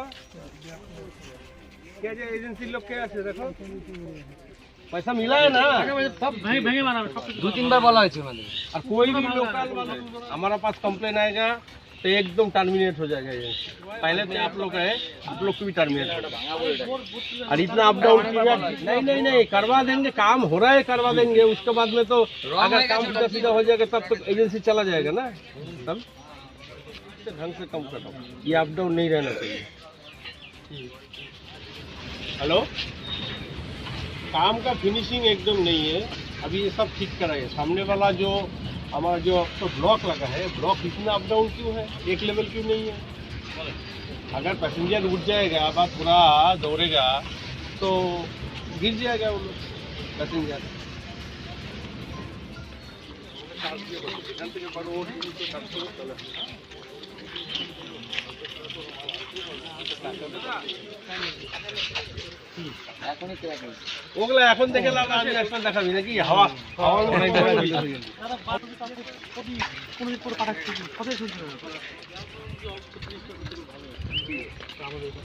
का क्या जो एजेंसी लोग क्या আছে দেখো पैसा मिला है ना সব ভেঙে ভেঙে বানাবে সব কিছু দু তিনবার বলা হয়েছে আমাদের और कोई भी लोकल वाला हमारा पास कंप्लेन आएगा तो एकदम टर्मिनेट हो जाएगा एजेंसी पहले तो आप लोग है आप लोग को भी टर्मिनेट और इतना अप डाउन किया नहीं नहीं नहीं करवा देंगे काम हो रहा है करवा देंगे उसके बाद में तो अगर काम सीधा सीधा हो जाएगा तब तो एजेंसी चला जाएगा ना तब ढंग से कम करो ये अप डाउन नहीं रहना चाहिए हेलो? काम का फिनिशिंग एकदम नहीं है। अभी ये सब ठीक कराइए सामने वाला जो, हमारा जो तो ब्लॉक लगा है ब्लॉक इतना अप डाउन क्यों है? एक लेवल क्यों नहीं है? अगर पैसेंजर उठ जाएगा आप पूरा दौड़ेगा तो गिर जाएगा वो लोग पैसेंजर ওগুলো এখন দেখে লাভ আমি একটা দেখাবি নাকি হাওয়া হাওয়া অনেক হবে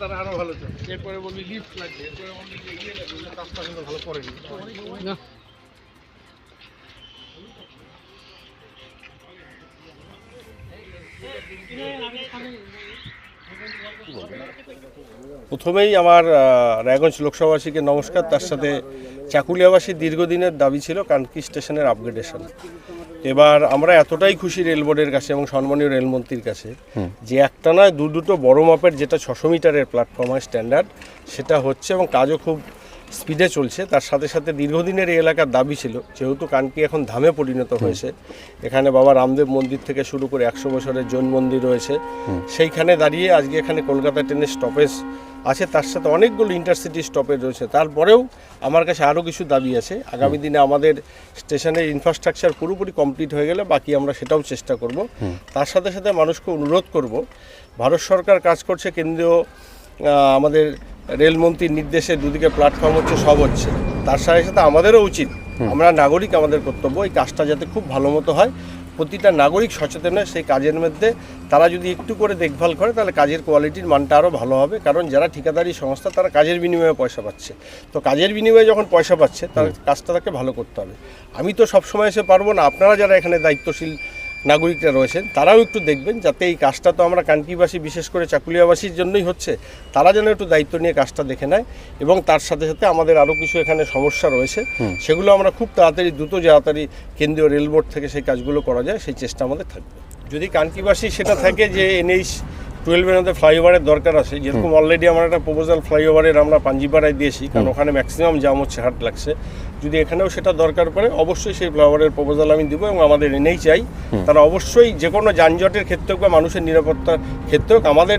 তারা আরও ভালো চলে এরপরে বলবি লিফট লাগবে এরপরে বলবি যে ইয়ে লাগবে কাজটা কিন্তু ভালো করেনি প্রথমেই আমার রায়গঞ্জ লোকসভাবাসীকে নমস্কার। তার সাথে চাকুলিয়াবাসীর দীর্ঘদিনের দাবি ছিল কানকি স্টেশনের আপগ্রেডেশন এবার আমরা এতটাই খুশি রেল বোর্ডের কাছে এবং সম্মানীয় রেলমন্ত্রীর কাছে যে একটা নয় দু দুটো বড় মাপের যেটা ছশো মিটারের প্ল্যাটফর্ম হয় স্ট্যান্ডার্ড সেটা হচ্ছে এবং কাজও খুব স্পিডে চলছে। তার সাথে সাথে দীর্ঘদিনের এই এলাকার দাবি ছিল যেহেতু কানকি এখন ধামে পরিণত হয়েছে। এখানে বাবা রামদেব মন্দির থেকে শুরু করে একশো বছরের জৈন মন্দির রয়েছে। সেইখানে দাঁড়িয়ে আজকে এখানে কলকাতা ট্রেনের স্টপেজ আছে। তার সাথে অনেকগুলো ইন্টারসিটি স্টপেজ রয়েছে। তারপরেও আমার কাছে আরও কিছু দাবি আছে। আগামী দিনে আমাদের স্টেশনের ইনফ্রাস্ট্রাকচার পুরোপুরি কমপ্লিট হয়ে গেলে বাকি আমরা সেটাও চেষ্টা করব। তার সাথে সাথে মানুষকে অনুরোধ করব ভারত সরকার কাজ করছে কেন্দ্রীয় আমাদের রেলমন্ত্রীর নির্দেশে দুদিকে প্ল্যাটফর্ম হচ্ছে সব হচ্ছে। তার সাথে সাথে আমাদেরও উচিত। আমরা নাগরিক আমাদের কর্তব্য এই কাজটা যাতে খুব ভালো মতো হয়। প্রতিটা নাগরিক সচেতন হয় সেই কাজের মধ্যে তারা যদি একটু করে দেখভাল করে তাহলে কাজের কোয়ালিটির মানটা আরও ভালো হবে। কারণ যারা ঠিকাদারি সংস্থা তারা কাজের বিনিময়ে পয়সা পাচ্ছে। তো কাজের বিনিময়ে যখন পয়সা পাচ্ছে তার কাজটা তাকে ভালো করতে হবে। আমি তো সবসময় এসে পারব না। আপনারা যারা এখানে দায়িত্বশীল নাগরিকরা রয়েছেন তারাও একটু দেখবেন যাতে এই কাজটা তো আমরা কানকিবাসী বিশেষ করে চাকুলিয়াবাসীর জন্যই হচ্ছে তারা যেন একটু দায়িত্ব নিয়ে কাজটা দেখে নেয় এবং তার সাথে সাথে আমাদের আরও কিছু এখানে সমস্যা রয়েছে সেগুলো আমরা খুব তাড়াতাড়ি দ্রুত তাড়াতাড়ি কেন্দ্রীয় রেল বোর্ড থেকে সেই কাজগুলো করা যায় সেই চেষ্টা আমাদের থাকবে। যদি কানকিবাসী সেটা থাকে যে এনএইচ টুয়েলভের মধ্যে ফ্লাইওভারের দরকার আছে যেরকম অলরেডি আমার একটা প্রপোজাল ফ্লাইওভারের আমরা পাঞ্জিপাড়ায় দিয়েছি কারণ ওখানে ম্যাক্সিমাম জাম হচ্ছে হাট লাগছে যদি এখানেও সেটা দরকার পড়ে অবশ্যই সেই ফ্লাইওভারের প্রপোজাল আমি দিব এবং আমাদের এনেই চাই। তারা অবশ্যই যে কোনো যানজটের ক্ষেত্রে হোক বা মানুষের নিরাপত্তার ক্ষেত্রে হোক আমাদের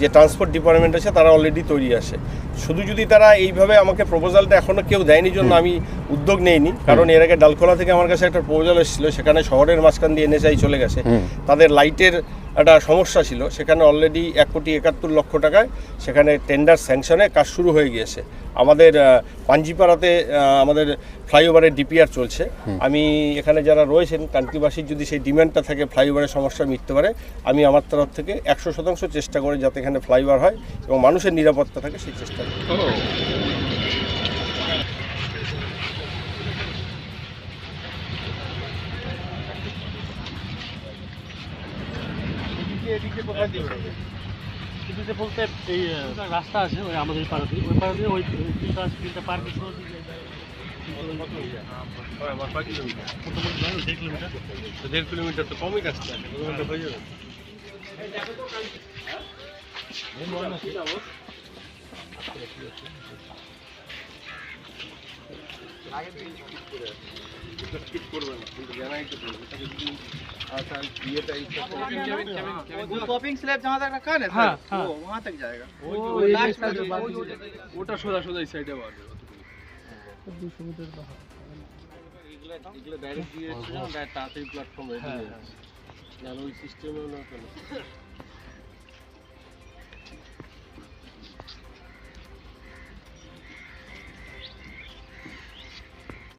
যে ট্রান্সপোর্ট ডিপার্টমেন্ট আছে তারা অলরেডি তৈরি আছে। শুধু যদি তারা এইভাবে আমাকে প্রপোজালটা এখনও কেউ দেয়নি জন্য আমি উদ্যোগ নেইনি। কারণ এর আগে ডালখোলা থেকে আমার কাছে একটা প্রপোজাল এসেছিল সেখানে শহরের মাঝখান দিয়ে এনএসআই চলে গেছে। তাদের লাইটের একটা সমস্যা ছিল সেখানে অলরেডি এক কোটি একাত্তর লক্ষ টাকায় সেখানে টেন্ডার স্যাংশনে কাজ শুরু হয়ে গিয়েছে। আমাদের পাঞ্জিপাড়াতে আমাদের ফ্লাইওভারের ডিপিআর চলছে। আমি এখানে যারা রয়েছেন, কান্ট্রিবাসীর যদি সেই ডিমান্ডটা থাকে, ফ্লাইওভারের সমস্যা মিটতে পারে, আমি আমার তরফ থেকে একশো শতাংশ চেষ্টা করি যাতে এখানে ফ্লাইওভার হয় এবং মানুষের নিরাপত্তা থাকে, সেই চেষ্টা করি। এদিকে বলতে এই রাস্তা আছে ওই আমাদের পাড়া ওই পাড়া দিয়ে ওই তিনটা তিনটা পার্ক মোটামুটি দেড় কিলোমিটার তো কমই কাজটা কিলোমিটার। হয়ে যাবে ঠিক করবে ওটা সোজা সোজা এই সাইডে এগুলো ডাইরেক্ট দিয়ে এসেছে না তাড়াতাড়ি প্ল্যাটফর্ম হয়ে আর ওই সিস্টেমেও না কেন